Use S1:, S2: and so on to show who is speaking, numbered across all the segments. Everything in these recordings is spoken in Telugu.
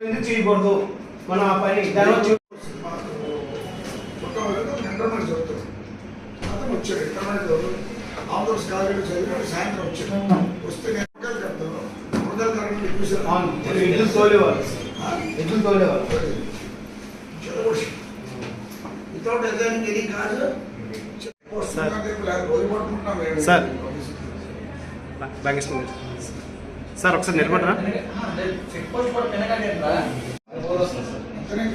S1: ఎందుకు చేయకూడదు? మనం ఆ పని దానివల్ల
S2: సాయంత్రం వచ్చాడు. వస్తే
S1: ఎద్దులు తోలేవాళ్ళు ఎద్దులు తోలేవాళ్ళు
S2: వితౌట్ ఎగ్జామింగ్ ఎనీ కాదు
S3: సార్. బాగేస్తుంది సార్ ఒకసారి నిలబడరా
S2: Thank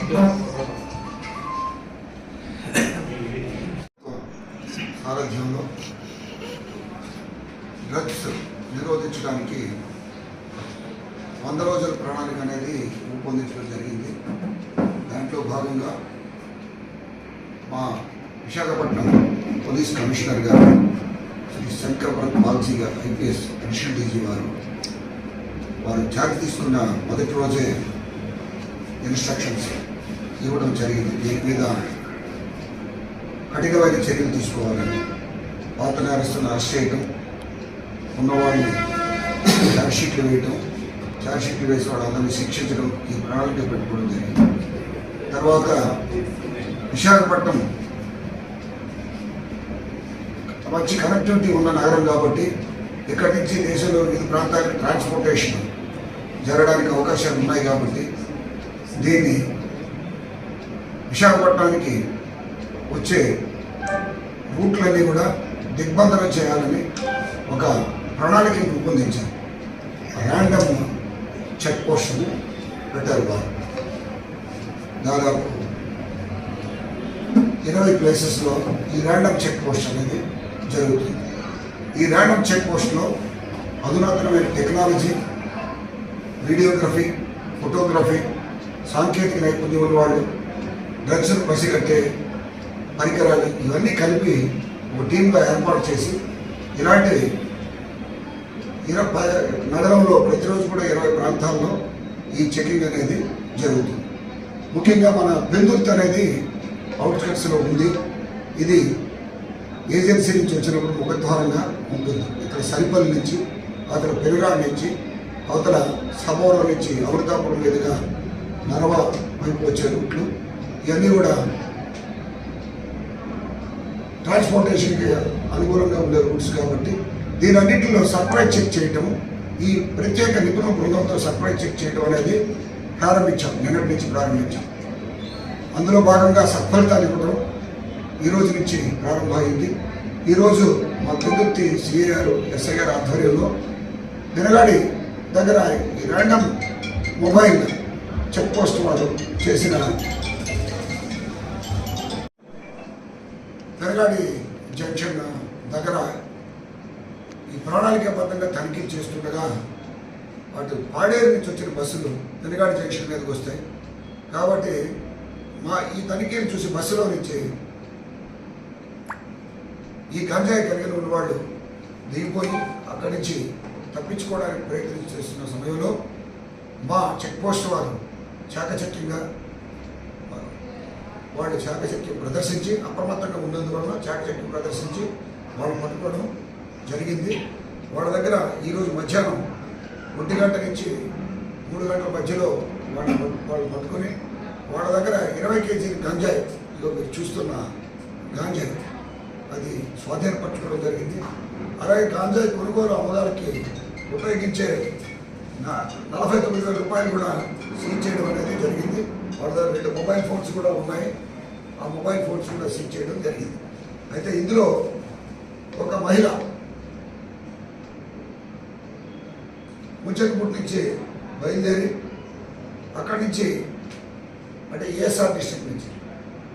S2: you డ్రగ్స్ నిరోధించడానికి వంద రోజుల ప్రణాళిక అనేది రూపొందించడం జరిగింది దాంట్లో భాగంగా మా విశాఖపట్నం పోలీస్ కమిషనర్ గారు శ్రీ శంకర్భరత్ మాల్సీ గారు ఐపీఎస్ అడిషనల్ డీజీ వారు వారు ఛార్జ్ తీసుకున్న మొదటి రోజే ఇన్స్ట్రక్షన్స్ ఇవ్వడం జరిగింది. దీని మీద కఠినమైన చర్యలు తీసుకోవాలని పాత నేరస్తులను అరెస్ట్ చేయటం ఉన్నవాడిని ఛార్జ్షీట్లు వేయటం ఛార్జ్షీట్లు వేసి వాళ్ళందరినీ శిక్షించడం ఈ ప్రణాళిక పెట్టుకోవడం జరిగింది. తర్వాత విశాఖపట్నం. మంచి కనెక్టివిటీ ఉన్న నగరం కాబట్టి ఇక్కడి నుంచి దేశంలో వివిధ ప్రాంతాలకు ట్రాన్స్పోర్టేషన్ జరగడానికి అవకాశాలు ఉన్నాయి కాబట్టి దీన్ని విశాఖపట్నానికి వచ్చే రూట్లన్నీ కూడా దిగ్బంధన చేయాలని ఒక ప్రణాళిక రూపొందించారు. ర్యాండమ్ చెక్ పోస్టులు పెట్టారు వారు దాదాపు ఇరవై ప్లేసెస్లో ఈ ర్యాండమ్ చెక్ పోస్ట్ అనేది జరుగుతుంది. ఈ ర్యాండమ్ చెక్ పోస్ట్లో అధునాతనమైన టెక్నాలజీ వీడియోగ్రఫీ ఫోటోగ్రఫీ సాంకేతిక నైపుణ్యం ఉన్న వాళ్ళు డ్రగ్స్ పసిగట్టే పరికరాలు ఇవన్నీ కలిపి ఒక టీంగా ఏర్పాటు చేసి ఇలాంటి ఇరవై నగరంలో ప్రతిరోజు కూడా ఇరవై ప్రాంతాల్లో ఈ చెకింగ్ అనేది జరుగుతుంది. ముఖ్యంగా మన బెందుర్త్ అనేది అవుట్స్కట్స్లో ఉంది. ఇది ఏజెన్సీ నుంచి వచ్చినప్పుడు ముఖద్వారంగా ఉంటుంది. ఇక్కడ సరిపల్లి నుంచి అతను పెరుగాడ్ నుంచి అవతల సమోరం నుంచి అమృతాపురం మీదుగా నరవ వైపు వచ్చే రూట్లు. ఇవన్నీ కూడా ట్రాన్స్పోర్టేషన్కి అనుకూలంగా ఉండే రూట్స్ కాబట్టి దీనన్నింటిలో సర్ప్రైజ్ చెక్ చేయటం ఈ ప్రత్యేక నిపుణుల బృందంతో సర్ప్రైజ్ చెక్ చేయడం అనేది ప్రారంభించాం. నిన్నటి నుంచి ప్రారంభించాం. అందులో భాగంగా సత్ఫలితాలు ఇవ్వడం ఈ రోజు నుంచి ప్రారంభమైంది. ఈరోజు మా పెద్దుర్తి సిఐ గారు ఎస్ఐ గారి ఆధ్వర్యంలో వినగాడి దగ్గర ఈ ర్యాండమ్ మొబైల్ చెక్ పోస్ట్ వాళ్ళు చేసిన పెరగాడి జంక్షన్ దగ్గర ఈ ప్రణాళికాబద్ధంగా తనిఖీ చేస్తుండగా అటు పాడేరు నుంచి వచ్చిన బస్సులు పెరగాడి జంక్షన్ మీదకి వస్తాయి. కాబట్టి మా ఈ తనిఖీలు చూసి బస్సులో నుంచి ఈ గంజాయి కలిగిన ఉన్నవాళ్ళు దిగిపోయి అక్కడి నుంచి తప్పించుకోవడానికి ప్రయత్నం చేస్తున్న సమయంలో మా చెక్ పోస్ట్ వారు చాకచక్యంగా వాళ్ళు చాకచక్యం ప్రదర్శించి అప్రమత్తంగా ఉన్నందువలన చాకచక్యం ప్రదర్శించి వాళ్ళు పట్టుకోవడం జరిగింది. వాళ్ళ దగ్గర ఈరోజు మధ్యాహ్నం ఒంటి గంట నుంచి మూడు గంటల మధ్యలో వాళ్ళు వాళ్ళు పట్టుకొని వాళ్ళ దగ్గర ఇరవై కేజీల గంజాయి. ఇదో మీరు చూస్తున్న గాంజాయి. అది స్వాధీనపరచుకోవడం జరిగింది. అలాగే గాంజాయి కొనుగోలు అమ్మగారికి ఉపయోగించే నా- నలభై తొమ్మిది వేల రూపాయలు కూడా సీజ్ చేయడం అనేది జరిగింది. వాళ్ళ దగ్గర రెండు మొబైల్ ఫోన్స్ కూడా ఉన్నాయి. ఆ మొబైల్ ఫోన్స్ కూడా సీజ్ చేయడం జరిగింది. అయితే ఇందులో ఒక మహిళ ముంచకపూట్ నుంచి బయలుదేరి అక్కడి నుంచి అంటే ఏఎస్ఆర్ డిస్ట్రిక్ట్ నుంచి.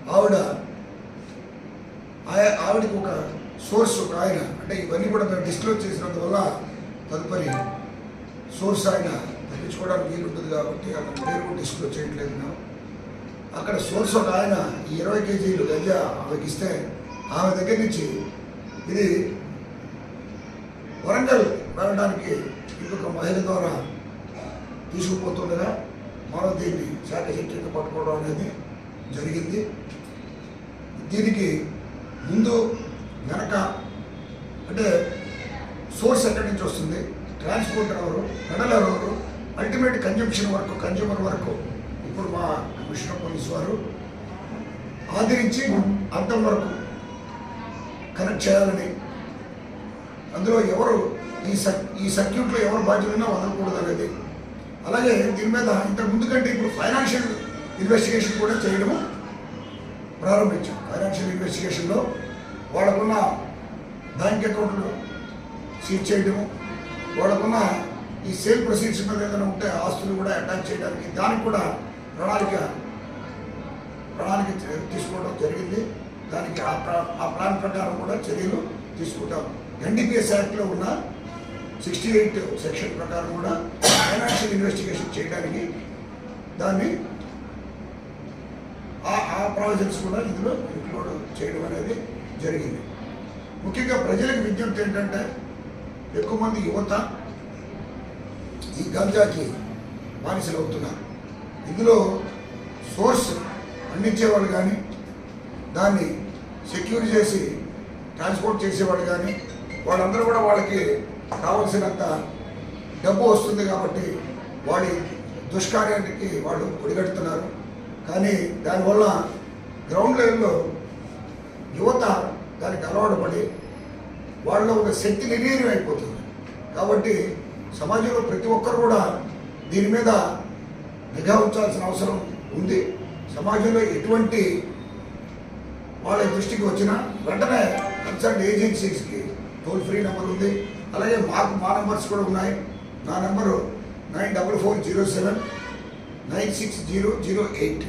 S2: ఆవిడ ఆయ- ఆవిడకి ఒక సోర్స్ ఒక ఆయన అంటే ఇవన్నీ కూడా మేము డిస్క్లోజ్ చేసినందువల్ల తదుపరి సోర్స్ ఆయన తప్పించుకోవడానికి వీలు ఉంటుంది కాబట్టి అక్కడ పేరు కూడా డిస్క్లోజ్ చేయట్లేదు మేము. అక్కడ సోర్స్ ఒక ఆయన ఈ ఇరవై కేజీలు గంజా ఆమెకి ఇస్తే ఆమె దగ్గర నుంచి ఇది వరంగల్ వెళ్ళడానికి ఇంకొక మహిళ ద్వారా తీసుకుపోతుండగా మనం దీన్ని శాఖ పట్టుకోవడం అనేది జరిగింది. దీనికి ముందు వెనక సోర్స్ ఎక్కడి నుంచి వస్తుంది? ట్రాన్స్పోర్ట్ ఎవరు? పెడలర్ ఎవరు? అల్టిమేట్ కన్జంప్షన్ వరకు కన్జ్యూమర్ వరకు. ఇప్పుడు మా కమిషనర్ పోలీస్ వారు ఆదరించి అర్థం వరకు కనెక్ట్ చేయాలని. అందులో ఎవరు ఈ సర్ ఈ సర్క్యూట్లో ఎవరు బాధ్యులైనా వదలకూడదు అనేది అలాగే దీని మీద ఇంతకు ముందు కంటే ఇప్పుడు ఫైనాన్షియల్ ఇన్వెస్టిగేషన్ కూడా చేయడము ప్రారంభించాం. ఫైనాన్షియల్ ఇన్వెస్టిగేషన్లో వాళ్ళకున్న బ్యాంక్ అకౌంట్లు సీజ్ చేయడము వాళ్ళకున్న ఈ సేల్ ప్రొసీడ్స్ మీద ఏదైనా ఉంటే ఆస్తులు కూడా అటాచ్ చేయడానికి దానికి కూడా ప్రణాళిక ప్రణాళిక తీసుకోవడం జరిగింది. దానికి ఆ ప్రా- ఆ ప్లాన్ ప్రకారం కూడా చర్యలు తీసుకుంటాం. ఎన్డీపీఎస్ యాక్ట్లో ఉన్న సిక్స్టీ ఎయిట్ సెక్షన్ ప్రకారం కూడా ఫైనాన్షియల్ ఇన్వెస్టిగేషన్ చేయడానికి దాన్ని ఆ ఆ ప్రావిజన్స్ కూడా ఇందులో ఇంక్లూడ్ చేయడం అనేది జరిగింది. ముఖ్యంగా ప్రజలకు విజ్ఞప్తి ఏంటంటే ఎక్కువ మంది యువత ఈ గంజాకి బానిసలు అవుతున్నారు. ఇందులో సోర్స్ అందించేవాళ్ళు కానీ దాన్ని సెక్యూర్ చేసి ట్రాన్స్పోర్ట్ చేసేవాళ్ళు కానీ వాళ్ళందరూ కూడా వాళ్ళకి కావలసినంత డబ్బు వస్తుంది కాబట్టి వాడి దుష్కార్యానికి వాళ్ళు ఒడిగడుతున్నారు. కానీ దానివల్ల గ్రౌండ్ లెవెల్లో యువత దానికి అలవాటు పడి వాళ్ళలో ఒక శక్తి నిర్వీర్యం అయిపోతుంది. కాబట్టి సమాజంలో ప్రతి ఒక్కరు కూడా దీని మీద నిఘా ఉంచాల్సిన అవసరం ఉంది. సమాజంలో ఎటువంటి వాళ్ళ దృష్టికి వచ్చినా వెంటనే కన్సర్న్ ఏజెన్సీస్కి టోల్ ఫ్రీ నెంబర్ ఉంది. అలాగే మాకు మా నెంబర్స్ కూడా ఉన్నాయి. నా number nine double four zero seven nine six zero zero eight.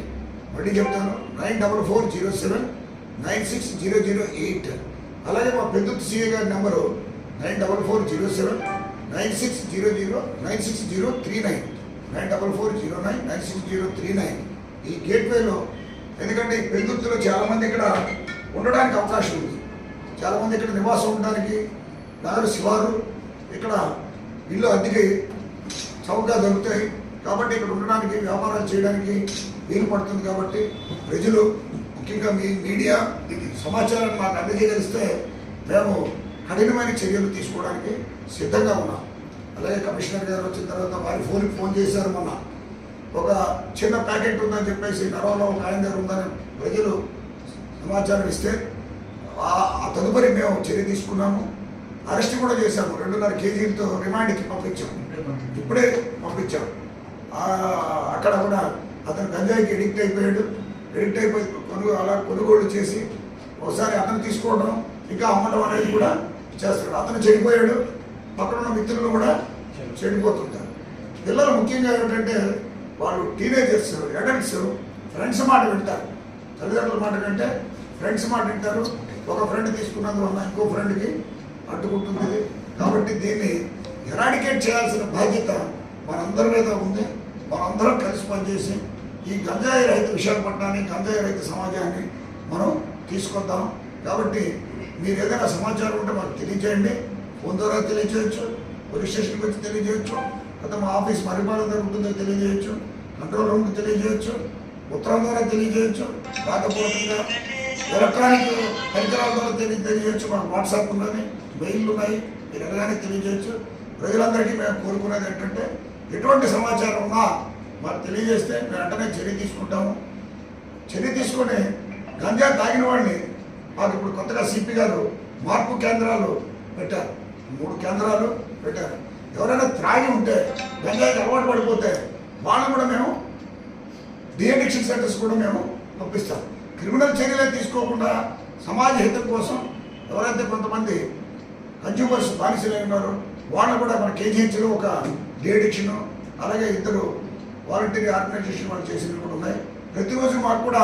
S2: మళ్ళీ చెప్తాను nine double four zero seven nine six zero zero eight. అలాగే మా పెద్ద సీఏ గారి number nine double four zero seven nine six zero zero nine six zero three nine. Nine double four zero nine nine six zero three nine. ఈ గేట్వేలో ఎందుకంటే ఈ పెందుర్తిలో చాలామంది ఇక్కడ ఉండడానికి అవకాశం ఉంది. చాలామంది ఇక్కడ నివాసం ఉండడానికి నగర శివారు ఇక్కడ ఇల్లు అద్దెకి చౌకగా దొరుకుతాయి. కాబట్టి ఇక్కడ ఉండడానికి వ్యాపారాలు చేయడానికి వీలు పడుతుంది కాబట్టి ప్రజలు ముఖ్యంగా మీ మీడియా సమాచారాన్ని మాకు అందజేయగలిస్తే మేము కఠినమైన చర్యలు తీసుకోవడానికి సిద్ధంగా ఉన్నాం. అలాగే కమిషనర్ గారు వచ్చిన తర్వాత వారి ఫోన్కి ఫోన్ చేశారు మొన్న. ఒక చిన్న ప్యాకెట్ ఉందని చెప్పేసి నరవలో ఒక ఆయన దగ్గర ఉందని ప్రజలు సమాచారం ఇస్తే ఆ తదుపరి మేము చర్య తీసుకున్నాము. అరెస్ట్ కూడా చేశాము. రెండున్నర కేజీలతో రిమాండ్కి పంపించాం. ఇప్పుడే పంపించాం. అక్కడ కూడా అతను గంజాయికి ఎడిక్ట్ అయిపోయాడు. ఎడిక్ట్ అయిపోయి కొనుగో అలా కొనుగోలు చేసి ఒకసారి అతను తీసుకోవడం ఇంకా అమ్మడం అనేది కూడా చేస్తాడు అతను చెడిపోయాడు పక్కన ఉన్న మిత్రులు కూడా చెడిపోతుంటారు పిల్లలు ముఖ్యంగా ఏమిటంటే వాళ్ళు టీనేజర్స్ అడల్ట్స్ ఫ్రెండ్స్ మాట వింటారు. తల్లిదండ్రుల మాట కంటే ఫ్రెండ్స్ మాట వింటారు. ఒక ఫ్రెండ్ తీసుకున్నందువల్ల ఇంకో ఫ్రెండ్కి అడ్డుకుంటుంది. కాబట్టి దీన్ని ఎరాడికేట్ చేయాల్సిన బాధ్యత మనందరి మీద ఉంది. మనందరం కలిసి పనిచేసి ఈ గంజాయి రైతు విశాఖపట్నాన్ని గంజాయి రైతు సమాజాన్ని మనం తీసుకొద్దాం. కాబట్టి మీరు ఏదైనా సమాచారం ఉంటే మాకు తెలియజేయండి. ఫోన్ ద్వారా తెలియజేయచ్చు పోలీస్ స్టేషన్కి వచ్చి తెలియజేయచ్చు లేదా మా ఆఫీస్ పరిపాలన జరుగుతుందో తెలియజేయచ్చు కంట్రోల్ రూమ్కి తెలియజేయచ్చు ఉత్తరం ద్వారా తెలియజేయచ్చు రాకపోవడంగా ఎలక్ట్రానిక్ పరికరాల ద్వారా తెలియజేయచ్చు. మన వాట్సాప్ ఉన్నది మెయిల్ ఉన్నాయి మీరు ఎలాగైనా తెలియజేయచ్చు ప్రజలందరికీ మేము కోరుకునేది ఏంటంటే ఎటువంటి సమాచారం ఉన్నా మాకు తెలియజేస్తే మేము వెంటనే చర్య తీసుకుంటాము. చర్య తీసుకొని గంజా తాగిన వాడిని మాకు ఇప్పుడు కొత్తగా సిపి గారు మార్పు కేంద్రాలు పెట్టారు. మూడు కేంద్రాలు పెట్టారు. ఎవరైనా త్రాగి ఉంటే గంజాయికి అలవాటు పడిపోతే వాళ్ళని కూడా మేము డిఎడిక్షన్ సెంటర్స్ కూడా మేము పంపిస్తాం. క్రిమినల్ చర్యలే తీసుకోకుండా సమాజ హితం కోసం ఎవరైతే కొంతమంది కన్జ్యూమర్స్ బానిసలై ఉన్నారు. వాళ్ళని కూడా మన కేజీహెచ్లో ఒక డిఎడిక్షన్ అలాగే ఇద్దరు వాలంటీర్ ఆర్గనైజేషన్ వాళ్ళు చేసినవి కూడా ఉన్నాయి. ప్రతిరోజు మాకు కూడా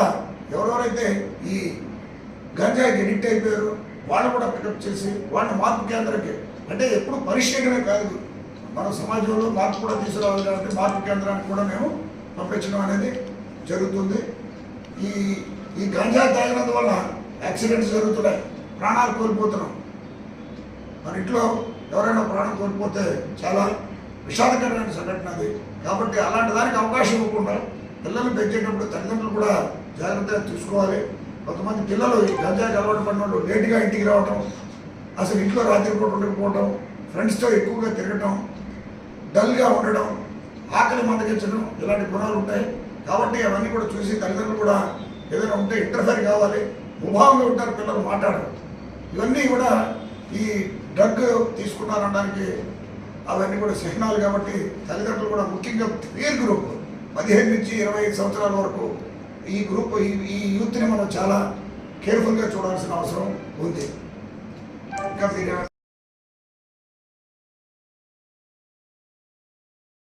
S2: ఎవరెవరైతే ఈ గంజాయికి ఎడిక్ట్ అయిపోయారు వాళ్ళు కూడా పికప్ చేసి వాళ్ళని మార్పు కేంద్రానికి అంటే ఎప్పుడు పరిశీలనే కాదు. మన సమాజంలో మార్పు కూడా తీసుకురావాలి కాబట్టి మార్పు కేంద్రానికి కూడా మేము పంపించడం అనేది జరుగుతుంది. ఈ ఈ గంజాయి తాగినందువల్ల యాక్సిడెంట్స్ జరుగుతున్నాయి. ప్రాణాలు కోల్పోతున్నాం. మన ఇంట్లో ఎవరైనా ప్రాణం కోల్పోతే చాలా విషాదకరమైన సంఘటన అది. కాబట్టి అలాంటి దానికి అవకాశం ఇవ్వకుండా పిల్లలు పెంచేటప్పుడు తల్లిదండ్రులు కూడా జాగ్రత్తగా చూసుకోవాలి. కొంతమంది పిల్లలు ఈ అలవాటు పడిన వాళ్ళు లేటుగా ఇంటికి రావటం అసలు ఇంట్లో రాత్రి పూట ఉండకపోవటం ఫ్రెండ్స్తో ఎక్కువగా తిరగటం డల్గా ఉండడం ఆకలి మందగించడం ఇలాంటి గుణాలు ఉంటాయి. కాబట్టి అవన్నీ కూడా చూసి తల్లిదండ్రులు కూడా ఏదైనా ఉంటే ఇంటర్ఫేర్ కావాలి. ముభావంగా ఉంటారు పిల్లలు మాట్లాడరు. ఇవన్నీ కూడా ఈ డ్రగ్ తీసుకున్నారనడానికి అవన్నీ కూడా చిహ్నాలు కాబట్టి తల్లిదండ్రులు కూడా ముఖ్యంగా పీర్ గ్రూప్ పదిహేను నుంచి ఇరవై ఐదు సంవత్సరాల వరకు ఈ గ్రూప్ ఈ ఈ యూత్ని మనం చాలా కేర్ఫుల్గా చూడాల్సిన అవసరం ఉంది. ఇంకా